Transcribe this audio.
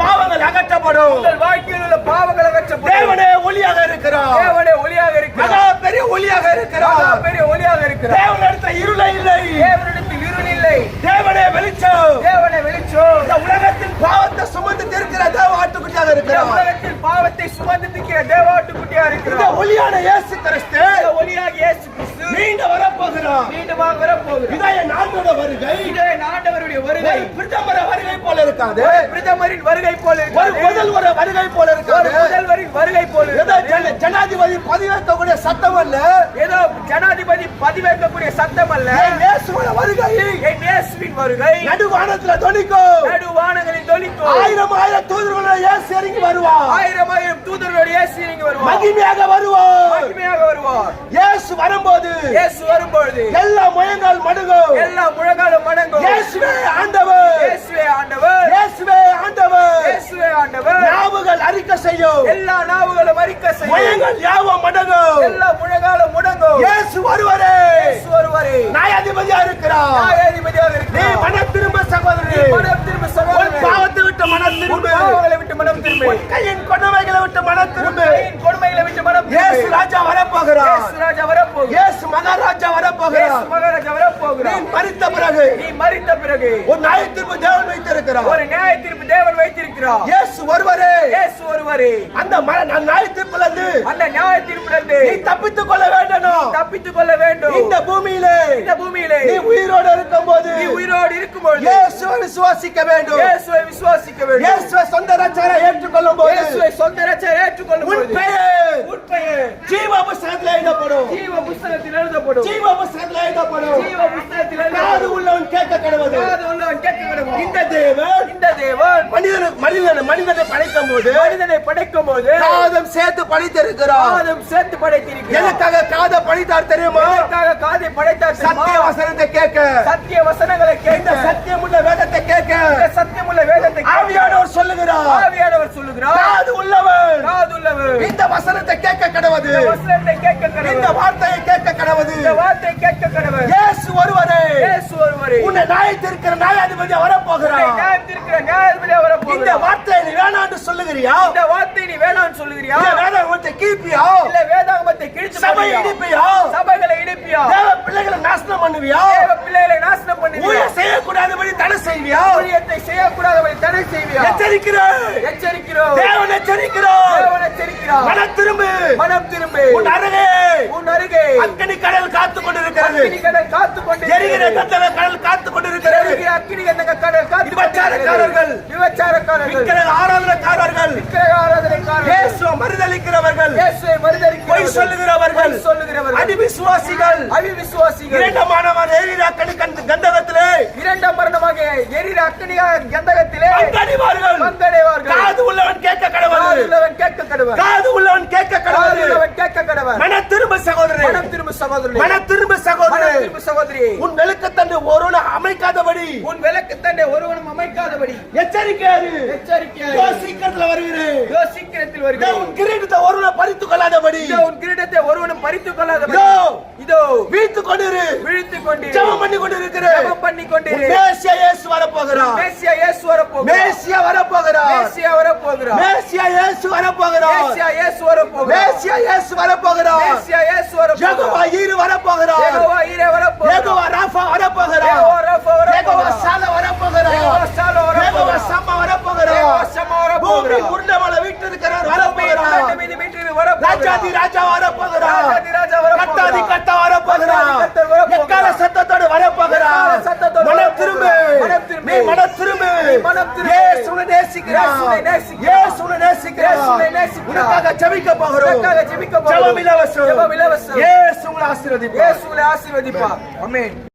பாவங்கள் அகற்றப்படும். உங்கள் வாழ்க்கையில் உள்ள பாவங்கள் அகற்றப்படும். தேவனே ஒளியாக இருக்கிறார். தேவனே ஒளியாக இருக்கிறார். மகா பெரிய ஒளியாக மகா இருக்கிறார் பெரிய ஒளியாக இருக்கிறார். தேவன் எடுத்த இருளை இல்லை. தேவனிடத்தில் இருள் இல்லை. தேவனே வெளிச்சம். தேவனே வெளிச்சம். இந்த உலகத்தில் பாவத்தை சுமந்து இருக்கிற தேவ ஆட்டுக்குட்டியாக இந்த இருக்கிறார். உலகத்தில் பாவத்தை சுமந்து திக்கிற தேவாட்டுக்குட்டியா இந்த இருக்கிறார். ஒளியான இயேசு கிறிஸ்து இந்த ஒளியாக இயேசு கிறிஸ்து மீண்டு வரப்போகிறார். மீண்டுமாக இதாய நாட்டோட வருகை. இதே ஆண்டவருடைய வருகை. பிரதமர வருகை போல இருக்காது. பிரதமரின் வருகை போல ஒரு முதல்வர வருகை போல இருக்காது. முதல்வரின் வருகை போல ஏதோ ஜனாதிபதி பதிவேற்கக்கூடிய சத்தம் அல்ல. ஏதோ ஜனாதிபதி பதிவேற்கக்கூடிய சத்தம் அல்ல. வருகை? வருகை. நடுவானத்துல தொனிக்கும் நடு வானங்களில் தொழிக்கும் ஆயிரம் ஆயிரம் தூதர்களோட இயேசு இறங்கி வருவார். ஆயிரம் ஆயிரம் தூதர்களோட இயேசு இறங்கி வருவார். மகிமையாக வருவார். மகிமையாக வருவார். இயேசு வரும்போது இயேசு வரும்பொழுது எல்லா முழங்கால் மடுகும். எல்லா முழங்காலும் மடங்கும் இயேசுவே ஆண்டவர். இயேசுவே ஆண்டவர். இயேசுவே ஆண்டவர். இயேசுவே ஆண்டவர். நாவுகள் அறிக்கை செய்யும். எல்லா நாவுகளும் அறிக்கை செய்யும். முழங்கால் யாவும் மடங்கும் எல்லா முழங்காலும் முடங்கும். இயேசு வருவாரே. இயேசு வருவாரே. நியாயாதிபதியா இருக்கிறார் நியாயாதிபதியாக நீ இருக்கிறார் மனம் திரும்ப சகோதரி மனம் திரும்ப சகோதரனே. பாவத்தை விட்டு மனம் திரும்ப. பாவங்களை விட்டு மனம் திரும்பு. கையின் கொடுமைகளை விட்டு மனம் திரும்ப. கையின் கொடுமைகளை விட்டு மனம் இயேசு திரும்பு ராஜா இயேசு ராஜா இயேசு மகாராஜா இயேசு வரப்போகிறார். மகாராஜா நீ வரப்போகிறார் மறித்த பிறகு. நீ மறித்த பிறகு. உன் நியாய தேவன் வைத்திருக்கிறார். ஒரு நியாய தீர்ப்பு தேவன் வைத்திருக்கிறார். இயேசு வருவாரே இயேசு ஒருவரே. அந்த நியாய தீர்ப்புல இருந்து அந்த நியாய தீர்ப்பிலிருந்து நீ தப்பித்துக் கொள்ள வேண்டும் தப்பித்துக் கொள்ள வேண்டும். இந்த பூமியிலே. இந்த பூமியிலே. நீ உயிரோடு இருக்கும்போது நீ உயிரோடு இருக்கும்பொழுது இயேசுவை விசுவாசிக்க வேண்டும். இயேசுவை விசுவாசிக்க வேண்டும். இயேசுவை சொந்த ரட்சகரை ஏற்றுக்கொள்ளும் போது இயேசுவை சொந்த ரட்சகரை ஏற்றுக்கொள்ளும் உன் பொழுது பெயர் உன் பெயர் ஜீவ புஸ்தகத்தில் எழுதப்படும். ஜீவ புஸ்தகத்தில் எழுதப்படும். ஜீவ புஸ்தகத்தில் எழுதப்படும். ஜீவ புஸ்தகத்தில் காது எழுதப்படும். காது உள்ளவன் கேட்க கடவுள். இந்த தேவன் இந்த தேவன் மனிதன் மனிதனை படைக்கும் போது மனிதனை படைக்கும் போது காதம் சேர்த்து படைத்திருக்கிறார். காதும் சேர்த்து படைத்திருக்கிறார். எதுக்காக காதை படைத்தார் தெரியுமா? எதற்காக காதை படைத்தார்? சத்திய வசனத்தை கேட்க. சத்திய வசனங்களை இந்த கேட்க சத்தியமுள்ள வேதத்தை கேட்க. இந்த சத்தியமுள்ள வேதத்தை ஆவியானவர் சொல்லுகிறார். ஆவியானவர் சொல்லுகிறார். காது உள்ளவன் காதுள்ளவர் இந்த வசனத்தை கேட்க கடவுது இந்த வசனத்தை கேட்க இந்த கடவுள் வார்த்தையை கேட்க கடவுது இந்த வார்த்தை கேட்க கடவுள். இயேசு ஒருவரே. இயேசு ஒருவரே. உன்னை நியாயத்திருக்கிற நியாயாதிபதி வரப்போகிறார். நியாயத்திருக்கிற நியாயாதிபதியா இந்த வார்த்தையை நீ வேணான்னு சொல்லுகிறியா? இந்த வார்த்தை நீ வேணாம்னு சொல்லுகிறியா? வேதாகமத்தை கீழ்ப்பியா? இல்ல வேதாகமத்தை கிழிச்சு சபை? இடிப்பியா? சபைகளை இடிப்பியா? தேவ பிள்ளைகளை நாசனம் பண்ணுவியா? தேவ பிள்ளைகளை நாசனம் பண்ணுவியா? செய்யக்கூடாதபடி தடை செய்வியா? ஊழியத்தை செய்யக்கூடாதபடி எச்சரிக்கிறோம். தேவன் எச்சரிக்கிறோம். தேவன் எச்சரிக்கிறார் மன திரும்பு. மனம் திரும்பு. உன் அருகே. உன் அருகே. அக்கனி கடல் காத்து கொண்டிருக்கிறது. அக்கினி கடல் காத்து கொண்டு எரிகிற கத்தல கடல் காத்து கொண்டிருக்கிறது. எரிகிற அக்கினி கண்டக கடல் காத்து விபச்சாரக்காரர்கள். விபச்சாரக்காரர்கள். விக்கிரக ஆராதனைக்காரர்கள். விக்கிரக ஆராதனைக்காரர்கள். இயேசுவை மறுதலிக்கிறவர்கள். இயேசுவை மறுதலிக்கிறவர்கள். பொய் சொல்லுகிறவர்கள். பொய் சொல்லுகிறவர்கள். அடிவிசுவாசிகள். அவிவிசுவாசிகள் இரண்டமானவர் எரிகிற அக்கனி கந்த எரிகிற அக்கினியா கந்தகத்திலே காது உள்ளவன் கேட்க காதுள்ளவன் கேட்க கடவன் காது உள்ளவன் கேட்க காதுள்ளவன் கேட்க கடவன் மன திரும்ப சகோதரன் திரும்ப சகோதரனே மன திரும்ப சகோதரன் திரும்ப சகோதரி. உன் விளக்கத்தண்டு ஒருவனை அமைக்காதபடி. உன் விளக்கு தண்டை ஒருவனும் அமைக்காதபடி. எச்சரிக்கையாரு. எச்சரிக்கையாக இதோ சீக்கிரத்துல வருகிறேன். சீக்கிரத்தில் வருகிறேன். உன் கிரீடத்தை ஒருவனை பறித்துக் கொள்ளாதபடி. உன் கிரீடத்தை ஒருவனும் பறித்துக் கொள்ளாதபடி. வீழ்த்து கொண்டிரு விழித்துக் கொண்டு ஜெபம் பண்ணி கொண்டிருக்கிறேன் ஜெபம் பண்ணி கொண்டிரு மேசியா இயேசு வரப்போகிறார். மேசியா இயேசு வரப்போகிறார். மேசியா வரப்போகிறார். மேசியா வரப்போகிறார். மேசியா இயேசு வரப்போகிறார். மேசியா இயேசு வரப்போகிறார். மேசியா இயேசு வரப்போகிறார். மேசியா இயேசு யெகோவா வரப்போகிறார் ஈரு வரப்போகிறார். யெகோவா ஈரே வரப்போகிறார். யெகோவா ராஃபா வரப்போகிறார். யெகோவா ராஃபா யெகோவா வரப்போகிறார் சால வரப்போகிறார். யெகோவா சாலோ யெகோவா வரப்போகிறார். சம்மா வரப்போகிறார். யெகோவா சம்மா குருண்டமலை வீட்டிருக்கிறார் பூமி வரப்போகிறார். இரண்டு மீது மீட்டு வரப்போகிறார். ராஜாதி ராஜா வரப்போகிறார். ராஜாதி ராஜா வரப்போகிறார். கத்தாதி கத்தா வரப்போகிறார் கத்தாதி கத்தர் வரப்போகிறார். எக்கால சத்தத்தோடு வரப்போகிறார் எக்கால சத்தத்தோடு மனம் வரப்போகிறார். திரும்பு மனம் திரும்பு. நீ மனம் திரும்பு நீ மனம் திரும்பு. இயேசுவை நேசிக்கிறார் இயேசுவை. இயேசுவை இயேசுவை நேசிக்கிறார். உனக்காக ஜெபிக்க போகிறோம் உனக்காக ஜெபிக்க போகிறோம். ஜெபம் இலவசம் ஜெபம் இலவசம். இயேசு உங்களை ஆசீர்வதிப்பார் இயேசுவை ஆசீர்வதிப்பார் ஆமென்